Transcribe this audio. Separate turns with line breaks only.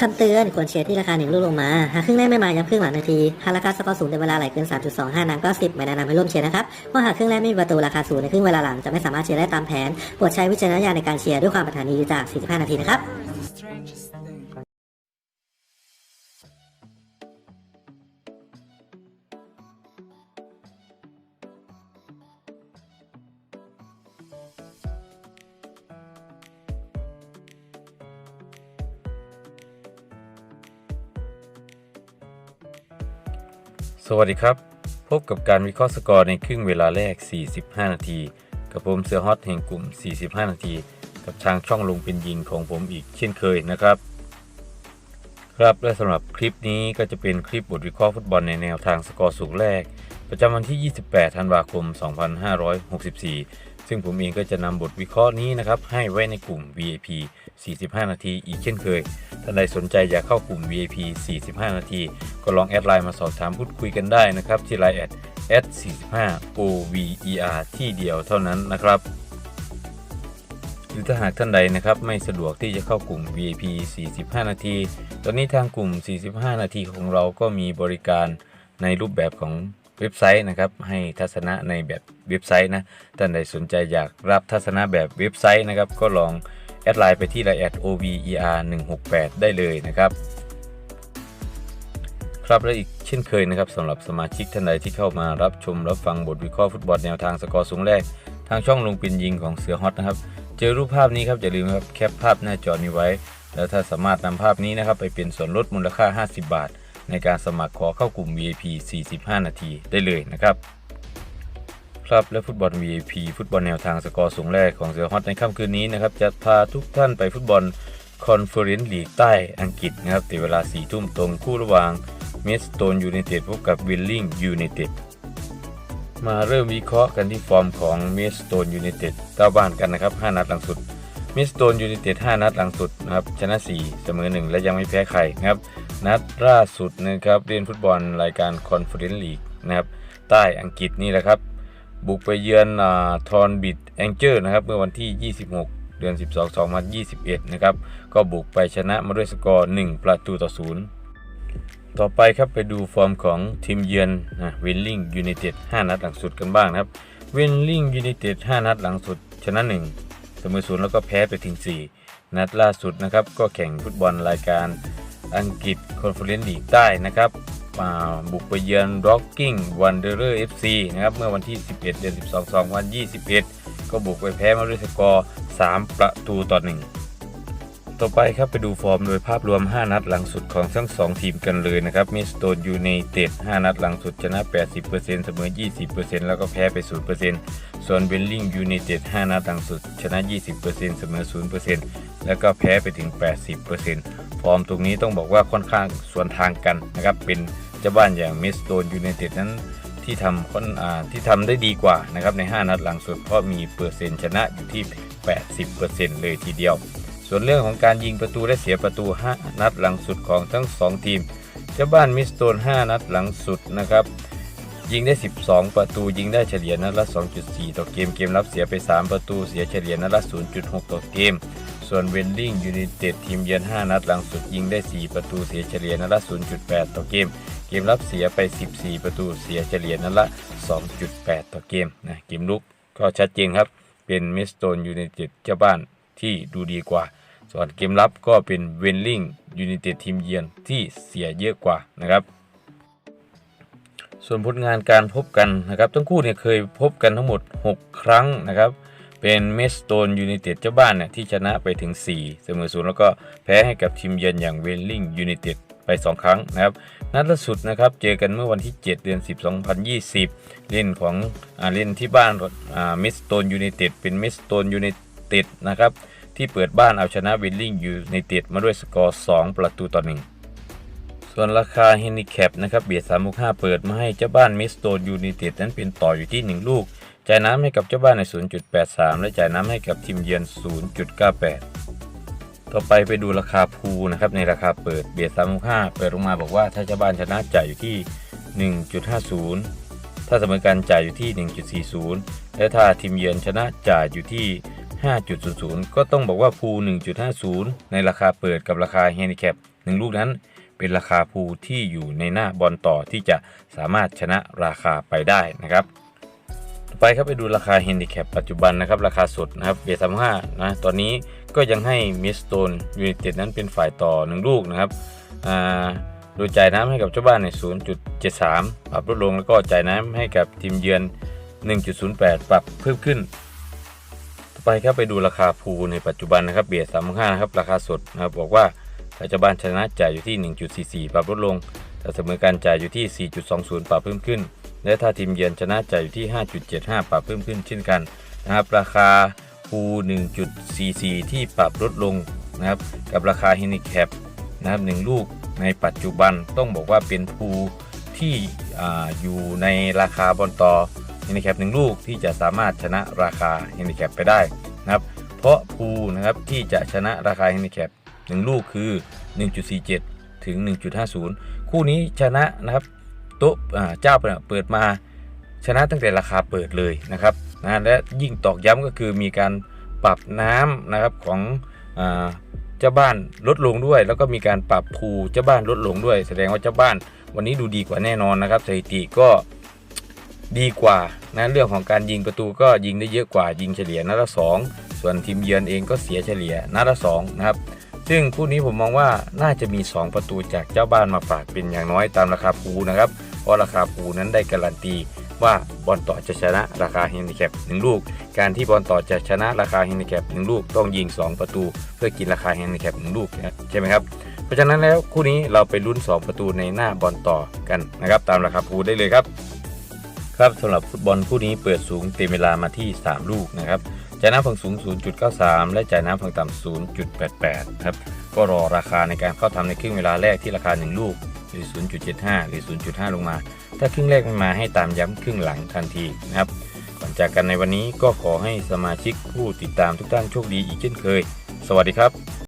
คำเตือนควรเชียร์ที่ราคาหนึ่งลูกลงมา หากครึ่งแรกไม่มาย้ำครึ่งหลังนาที หากราคาสกอร์สูงในเวลาไหลเกิน 3.25 นางก็ 10 ไม่แนะนำให้ร่วมเชียร์นะครับเพราะหากครึ่งแรกไม่มีประตูราคาสูงในครึ่งเวลาหลังจะไม่สามารถเชียร์ได้ตามแผนโปรดใช้วิจารณญาณในการเชียร์ด้วยความปรารถนีจาก 45 นาทีนะครับ
วัสดีครับ พบกับการวิเคราะห์สกอร์ในครึ่งเวลาแรก 45 นาที กับผมเสือฮอตแห่งกลุ่ม 45 นาที กับทางช่องลงเป็นยิงของผมอีกเช่นเคยนะครับ ครับและสำหรับคลิปนี้ก็จะเป็นคลิปบทวิเคราะห์ฟุตบอลในแนวทางสกอร์สูงแรก ประจำวันที่ 28 ธันวาคม 2564 ซึ่งผมเองก็จะนำบทวิเคราะห์นี้นะครับให้ไว้ในกลุ่ม VIP 45 นาที อีกเช่นเคยท่านใดสนใจอยากเข้ากลุ่ม VIP 45 นาที ก็ลองแอดไลน์มาสอบถามพูดคุยกันได้นะครับ ที่ไลน์แอด s45over ที่เดียวเท่านั้นนะครับ หรือถ้าหากท่านใดนะครับไม่สะดวกที่จะเข้ากลุ่ม VIP 45 นาที ตอนนี้ทางกลุ่ม 45 นาทีของเราก็มีบริการในรูปแบบของ เว็บไซต์นะครับ ให้ทัศนะในแบบเว็บไซต์นะท่านใดสนใจอยากรับทัศนะแบบเว็บไซต์นะครับ ก็ลองแอดไลน์ไปที่ไลน์แอด OVER 168ได้เลยนะครับ ครับและอีกเช่นเคยนะครับสำหรับสมาชิกท่านใดที่เข้ามารับชมรับฟังบทวิเคราะห์ฟุตบอลแนวทางสกอร์สูงแรก ทางช่องลงปินยิงของเสือฮอตนะครับ เจอรูปภาพนี้ครับอย่าลืมครับแคปภาพหน้าจอนี้ไว้ แล้วถ้าสามารถนำภาพนี้นะครับไปเป็นส่วนลดมูลค่า 50 บาท ในการสมัครขอเข้ากลุ่ม VIP 45 นาทีได้เลยนะครับ ครับและฟุตบอล VIP ฟุตบอลแนวทางสกอร์สูงแรกของเสือฮอตในค่ำคืนนี้นะครับจะพาทุกท่านไปฟุตบอลคอนเฟอเรนซ์ลีกใต้อังกฤษนะครับในเวลา 4 ทุ่มตรงคู่ระหว่างเมสโตนยูไนเต็ดพบกับวิลลิงยูไนเต็ดมาเริ่มวิเคราะห์กันที่ฟอร์มของเมสโตนยูไนเต็ดเจ้าบ้านกันนะครับ 5 นัดหลังสุด มิสโตนยูไนเต็ด5นัดหลังสุดนะครับชนะ 4 เสมอ 1 และยังไม่แพ้ใครนะครับ นัดล่าสุดนะครับเล่นฟุตบอลรายการคอนเฟอเรนซ์ลีกนะครับใต้อังกฤษนี่แหละครับ บุกไปเยือนทอนบิดแองเจอร์นะครับเมื่อวันที่ 26เดือน 12 2021 นะครับ ก็บุกไปชนะมาด้วยสกอร์ 1 ประตูต่อ 0 ต่อไปครับไปดูฟอร์มของทีมเยือนนะวินลิงยูไนเต็ด 5 นัดหลังสุดกันบ้างนะครับวินลิงยูไนเต็ด 5 นัดหลังสุดชนะ 1 เสมอศูนย์แล้วก็แพ้ไปถึง 4 นัดล่าสุดนะครับ ก็แข่งฟุตบอลรายการอังกฤษคอนเฟอเรนซ์ลีกใต้นะครับมาบุกไปเยือน Rocking Wanderer FC นะครับเมื่อวันที่ 11 เดือน 12 2021 ก็บุกไปแพ้มาด้วยสกอร์ 3 ประตูต่อ 1 ต่อไปครับไปดูฟอร์มโดยภาพรวม 5 นัดหลังสุดของทั้ง 2 ทีมกันเลยนะครับมิสโตนยูไนเต็ด5นัดหลังสุดชนะ 80%เสมอ 20%แล้วก็แพ้ไป 0%ส่วนเบลลิงยูไนเต็ด5นัดหลังสุดชนะ 20%เสมอ 0%แล้วก็แพ้ไปถึง 80%ฟอร์มตรงนี้ต้องบอกว่าค่อนข้างสวนทางกันนะครับเป็นเจ้าบ้านอย่างมิสโตนยูไนเต็ดนั้นที่ทำค่อนอ่าที่ทำได้ดีกว่านะครับใน 5 นัดหลังสุดเพราะมีเปอร์เซ็นต์ชนะอยู่ที่ 80%เลยทีเดียว ส่วนเรื่องของการยิงประตูและเสียประตู 5 นัดหลังสุดของทั้ง 2 ทีม เจ้าบ้านมิสโตน 5 นัดหลังสุดนะครับยิงได้ 12 ประตูยิงได้เฉลี่ยนัดละ 2.4 ต่อเกมเกมรับเสียไป 3 ประตูเสียเฉลี่ยนัดละ 0.6 ต่อเกม ส่วนเวนลิงยูไนเต็ดทีมเยือน 5 นัดหลังสุดยิงได้ 4 ประตูเสียเฉลี่ยนัดละ 0.8 ต่อเกม เกมรับเสียไป 14 ประตูเสียเฉลี่ยนัดละ 2.8 ต่อเกมนะเกมลุกก็ชัดเจนครับ เป็นมิสโตนยูไนเต็ดเจ้าบ้านที่ดูดีกว่า ส่วนเกมรับก็เป็นเวนลิงยูไนเต็ดทีมเยือนที่เสียเยอะกว่านะครับส่วนผลงานการพบกันนะครับทั้งคู่เนี่ยเคยพบกันทั้งหมด 6 ครั้งนะครับ เป็นเมสโตนยูไนเต็ดเจ้าบ้านเนี่ยที่ชนะไปถึง 4 เสมอศูนย์แล้วก็แพ้ให้กับทีมเยือนอย่างเวนลิงยูไนเต็ดไป 2 ครั้งนะครับนัดล่าสุดนะครับเจอกันเมื่อวันที่ 7 เดือน 10 2020 เล่นของอเล่นที่บ้านอ่าเมสโตนยูไนเต็ดเป็นเมสโตนยูไนเต็ดนะครับ ที่เปิดบ้านเอาชนะวิลลิงยูไนเต็ดมาด้วยสกอร์ 2 ประตูต่อ 1 ส่วนราคาเฮนิแคปนะครับเบียด365เปิดมาให้เจ้าบ้านมิสโตนยูไนเต็ดนั้นเป็นต่ออยู่ที่ 1 ลูก จ่ายน้ำให้กับเจ้าบ้านใน 0.83 และจ่ายน้ำให้กับทีมเยือน 0.98 ต่อไปไปดูราคาพูนะครับในราคาเปิดเบียด365เปิดลงมาบอกว่าถ้าเจ้าบ้านชนะจ่ายอยู่ที่ 1.50 ถ้าเสมอกันจ่ายอยู่ที่ 1.40 และถ้าทีมเยือนชนะจ่ายอยู่ที่ 5.00 ก็ต้องบอกว่าพู 1.50 ในราคาเปิดกับราคาเฮนิแคป1ลูกนั้นเป็นราคาภูที่อยู่ในหน้าบอลต่อที่จะสามารถชนะราคาไปได้นะครับต่อไปครับไปดูราคาเฮนดิแคปปัจจุบันนะครับราคาสดนะครับเบียร์สามห้านะตอนนี้ก็ยังให้มิสโตนยู i นเต็ดนั้นเป็นฝ่ายต่อ 1 ลูกนะครับอ่าโดยจ่ายน้ำให้กับเจ้าบ้านใน 0.73 ปรับลดลงแล้วก็จ่ายน้ำให้กับทีมเยือน 1.08 ปรับเพิ่มขึ้น ไปครับไปดูราคาภูในปัจจุบันนะครับเบียร์สามห้านะครับราคาสดนะครับบอกว่าถ้าเจ้าบ้านชนะจ่ายอยู่ที่ 1.44 ปรับลดลงถ้าเสมอการจ่ายอยู่ที่ 4.20 ปรับเพิ่มขึ้น และถ้าทีมเยือนชนะจ่ายอยู่ที่ 5.75 ปรับเพิ่มขึ้นเช่นกันนะครับราคาภู1.44 ที่ปรับลดลงนะครับกับราคา h a n d i c a p นะครับ1ลูกในปัจจุบันต้องบอกว่าเป็นภูที่ออยู่ในราคาบอลต่อ h a n d i c a p 1ลูกที่จะสามารถชนะราคา h a n d i c a p ไปได้นะครับเพราะภูนะครับที่จะชนะราคา h a n d i c a p 1ลูกคือ 1.47 ถึง 1.50 คู่นี้ชนะนะครับโต๊ะเจ้าเปิดมาชนะตั้งแต่ราคาเปิดเลยนะครับนะและยิ่งตอกย้ำก็คือมีการปรับน้ำนะครับของเจ้าบ้านลดลงด้วย แล้วก็มีการปรับภูเจ้าบ้านลดลงด้วย แสดงว่าเจ้าบ้านวันนี้ดูดีกว่าแน่นอนนะครับสถิติก็ ดีกว่านะเรื่องของการยิงประตูก็ยิงได้เยอะกว่ายิงเฉลี่ยนัดละสองส่วนทีมเยือนเองก็เสียเฉลี่ยนัดละสองนะครับซึ่งคู่นี้ผมมองว่าน่าจะมี 2 ประตูจากเจ้าบ้านมาฝากเป็นอย่างน้อยตามราคาภูนะครับเพราะราคาภูนั้นได้การันตีว่าบอลต่อจะชนะราคาเฮนดิแคป1ลูก การที่บอลต่อจะชนะราคาเฮนดิแคป1ลูกต้องยิง 2 ประตู เพื่อกินราคาเฮนดิแคป1ลูกใช่ไหมครับเพราะฉะนั้นแล้วคู่นี้เราไปลุ้น 2 ประตูในหน้าบอลต่อกันนะครับตามราคาภูได้เลยครับ ครับสำหรับฟุตบอลคู่นี้เปิดสูงเต็มเวลามาที่ 3 ลูกนะครับจ่ายน้ำฝั่งสูง 0.93 และจ่ายน้ำฝั่งต่ำ 0.88 ครับ ก็รอราคาในการเข้าทำในครึ่งเวลาแรกที่ราคา 1 ลูก หรือ 0.75 หรือ 0.5 ลงมา ถ้าครึ่งแรกไม่มาให้ตามย้ำครึ่งหลังทันทีนะครับ ก่อนจากกันในวันนี้ก็ขอให้สมาชิกผู้ติดตามทุกท่านโชคดีอีกเช่นเคย สวัสดีครับ